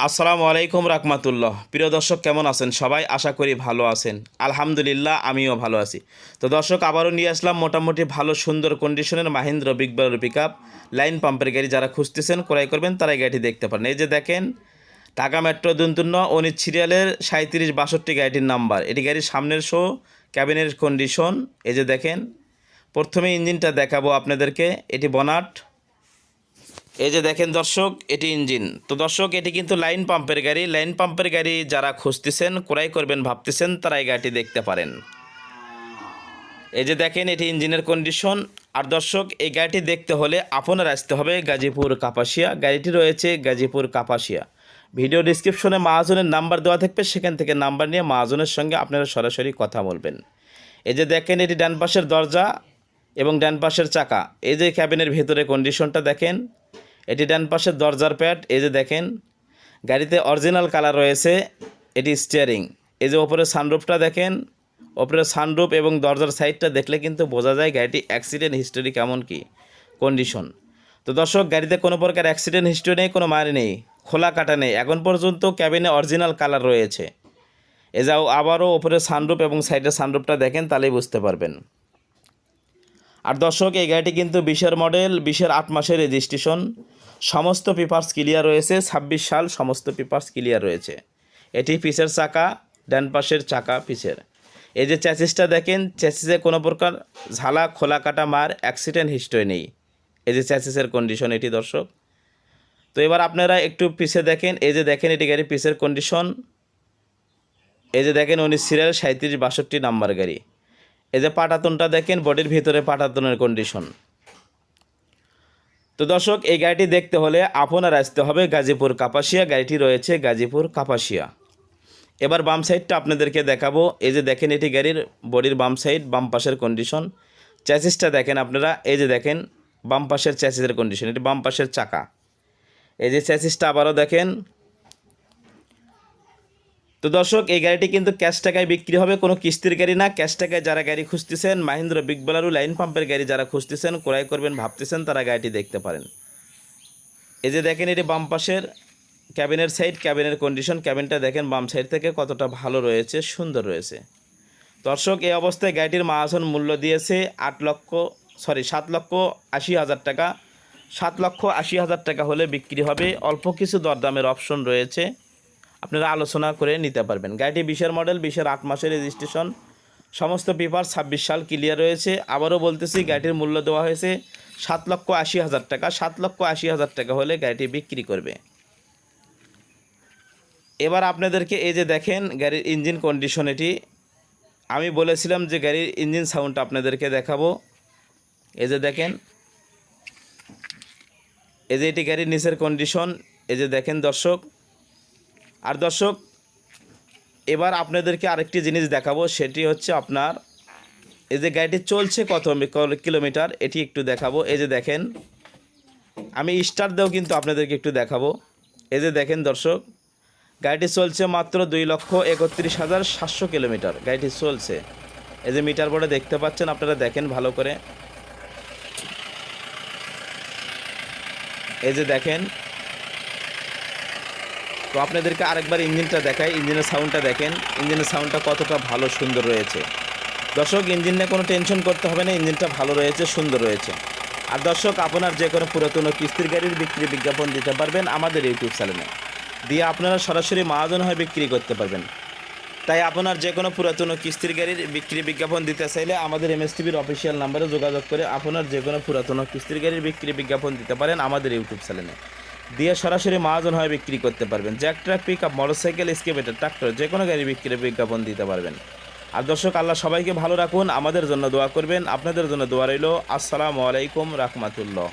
আসসালামু আলাইকুম রাহমাতুল্লাহ। প্রিয় দর্শক, কেমন আছেন? সবাই আশা করি ভালো আছেন। আলহামদুলিল্লাহ, আমিও ভালো আছি। তো দর্শক, আবারও নিয়ে আসলাম মোটামুটি ভালো, সুন্দর কন্ডিশনের মাহিন্দ্র বিগ বালের পিক লাইন পাম্পের গাড়ি যারা খুঁজতেছেন, ক্রয় করবেন তারা গাড়িটি দেখতে পারেন। এই যে দেখেন, ঢাকা মেট্রো দুন্তন্য অনিত সিরিয়ালের সাঁত্রিশ বাষট্টি গাড়িটির নাম্বার এটি গাড়ির সামনের শো ক্যাবিনের কন্ডিশন এই যে দেখেন, প্রথমে ইঞ্জিনটা দেখাবো আপনাদেরকে। এটি বনাট এই যে দেখেন দর্শক, এটি ইঞ্জিন। তো দর্শক, এটি কিন্তু লাইন পাম্পের গাড়ি। লাইন পাম্পের গাড়ি যারা খুঁজতেছেন, ক্রয় করবেন, ভাবতেছেন তারা এই গাড়িটি দেখতে পারেন। এই যে দেখেন, এটি ইঞ্জিনের কন্ডিশন আর দর্শক, এই গাড়িটি দেখতে হলে আপনার আসতে হবে গাজীপুর কাপাসিয়া। গাড়িটি রয়েছে গাজীপুর কাপাসিয়া। ভিডিও ডিসক্রিপশনে মাহাজনের নাম্বার দেওয়া থাকবে। সেখান থেকে নাম্বার নিয়ে মাহাজনের সঙ্গে আপনারা সরাসরি কথা বলবেন। এই যে দেখেন, এটি ডান পাশের দরজা এবং ডান পাশের চাকা। এই যে ক্যাবিনের ভেতরে কন্ডিশনটা দেখেন। এটি ডান পাশের দরজার প্যাড, এই যে দেখেন, গাড়িতে অরিজিনাল কালার রয়েছে, এটি স্টিয়ারিং এই যে ওপরে সানরুফটা দেখেন, ওপরে সানরুফ এবং দরজার সাইডটা দেখলে কিন্তু বোঝা যায় গাড়িটি অ্যাক্সিডেন্ট হিস্টোরি কেমন কি কন্ডিশন তো দর্শক, গাড়িতে কোনো প্রকার অ্যাক্সিডেন্ট হিস্টোরি নেই, কোনো মারি নেই, খোলা কাটা নেই। এখন পর্যন্ত ক্যাবিনে অরিজিনাল কালার রয়েছে। এ যাও, আবারও ওপরে সানরুফ এবং সাইডের সানরুফটা দেখেন, তাহলেই বুঝতে পারবেন। আর দর্শক, এই গাড়িটি কিন্তু বিশের মডেল বিশের আট মাসের রেজিস্ট্রেশন সমস্ত পেপার্স ক্লিয়ার রয়েছে, ছাব্বিশ সাল সমস্ত পেপার্স ক্লিয়ার রয়েছে। এটি পিসের চাকা, ডান পাশের চাকা পিসের। এই যে চ্যাসিসটা দেখেন চ্যাসিসে কোনো প্রকার ঝালা, খোলা, কাটা, মার অ্যাক্সিডেন্ট হিস্টরি নেই। এই যে চ্যাসিসের কন্ডিশন এটি দর্শক। তো এবার আপনারা একটু পিছে দেখেন, এই যে দেখেন এটি গাড়ি পিসের কন্ডিশন এই যে দেখেন উনিশ সিরিয়াল সাঁত্রিশ বাষট্টি নাম্বার গাড়ি। এই যে পাটাতনটা দেখেন বডির ভিতরে পাটাতনের কন্ডিশন তো দর্শক, এই গাড়িটি দেখতে হলে আপনার আসতে হবে গাজীপুর কাপাসিয়া। গাড়িটি রয়েছে গাজীপুর কাপাসিয়া। এবার বাম সাইডটা আপনাদেরকে দেখাবো। এই যে দেখেন, এটি গাড়ির বডির বাম সাইড, বাম পাশের কন্ডিশন চ্যাসিসটা দেখেন আপনারা, এই যে দেখেন, বাম পাশের চ্যাসিসের কন্ডিশন এটি বাম পাশের চাকা। এই যে চ্যাসিসটা আবারও দেখেন তো দর্শক, এই গাড়িটি কিন্তু ক্যাশ টাকায় বিক্রি হবে, কোনো কিস্তির গাড়ি না। ক্যাশ টাকায় যারা গাড়ি খুঁজতেছেন, মাহিন্দ্র বিগ বলারু লাইন পাম্পের গাড়ি যারা খুঁজতেছেন, ক্রয় করবেন, ভাবতেছেন, তারা গাড়িটি দেখতে পারেন। এই যে দেখেন, এটি বাম পাশের ক্যাবিনের সাইড, ক্যাবিনের কন্ডিশন। ক্যাবিনটা দেখেন, বাম সাইড থেকে কতটা ভালো রয়েছে, সুন্দর রয়েছে। দর্শক, এই অবস্থায় গাড়িটির মাহাজন মূল্য দিয়েছে আট লক্ষ, সরি, সাত লক্ষ আশি হাজার টাকা। সাত লক্ষ আশি হাজার টাকা হলে বিক্রি হবে। অল্প কিছু দরদামের অপশন রয়েছে। আপনারা আলোচনা করে নিতে পারবেন। গাড়িটি বিশের মডেল, বিশের আট মাসের রেজিস্ট্রেশন সমস্ত পেপার ছাব্বিশ সাল ক্লিয়ার রয়েছে। আবারও বলতেছি, গাড়িটির মূল্য দেওয়া হয়েছে সাত লক্ষ আশি হাজার টাকা। সাত লক্ষ আশি হাজার টাকা হলে গাড়িটি বিক্রি করবে। এবার আপনাদেরকে এই যে দেখেন গাড়ির ইঞ্জিন কন্ডিশন এটি। আমি বলেছিলাম যে গাড়ির ইঞ্জিন সাউন্ডটা আপনাদেরকে দেখাবো। এই যে দেখেন, এই যে এটি গাড়ির নিচের কন্ডিশন এই যে দেখেন দর্শক আর দর্শক, এবার আপনাদেরকে আরেকটি জিনিস দেখাবো, সেটি হচ্ছে আপনার, এই যে গাড়িটি চলছে কত কিলোমিটার, এটি একটু দেখাবো। এই যে দেখেন, আমি স্টার দেও কিন্তু আপনাদেরকে একটু দেখাবো। এই যে দেখেন দর্শক, গাড়িটি চলছে মাত্র দুই লক্ষ একত্রিশ হাজার সাতশো কিলোমিটার। গাড়িটি চলছে। এই যে মিটার বোর্ডে দেখতে পাচ্ছেন, আপনারা দেখেন ভালো করে। এই যে দেখেন তো আপনাদেরকে আরেকবার ইঞ্জিনটা দেখাই, ইঞ্জিনের সাউন্ডটা দেখেন। ইঞ্জিনের সাউন্ডটা কতটা ভালো, সুন্দর রয়েছে। দর্শক, ইঞ্জিন নিয়ে কোনো টেনশন করতে হবে না, ইঞ্জিনটা ভালো রয়েছে, সুন্দর রয়েছে। আর দর্শক, আপনার যে কোনো পুরাতন কিস্তির গাড়ির বিক্রি বিজ্ঞাপন দিতে পারবেন আমাদের ইউটিউব চ্যানেলে দিয়ে আপনারা সরাসরি মহাজন হয়ে বিক্রি করতে পারবেন। তাই আপনার যে কোনো পুরাতন কিস্তির গাড়ির বিক্রি বিজ্ঞাপন দিতে চাইলে আমাদের এম এস টিভির অফিসিয়াল নাম্বারে যোগাযোগ করে আপনার যে কোনো পুরাতন কিস্তির গাড়ির বিক্রি বিজ্ঞাপন দিতে পারেন আমাদের ইউটিউব চ্যানেলে দিয়ে সরাসরি মহাজন হয়ে বিক্রি করতে পারবেন। Jack truck pickup motorcycle স্কেপেটার tractor, যে কোনো গাড়ি বিক্রির বিজ্ঞাপন দিতে পারবেন। আর দর্শক, আল্লাহ সবাইকে ভালো রাখুন, আমাদের জন্য দোয়া করবেন। আপনাদের জন্য দোয়া রইল। আসসালামু আলাইকুম রাহমাতুল্লাহ।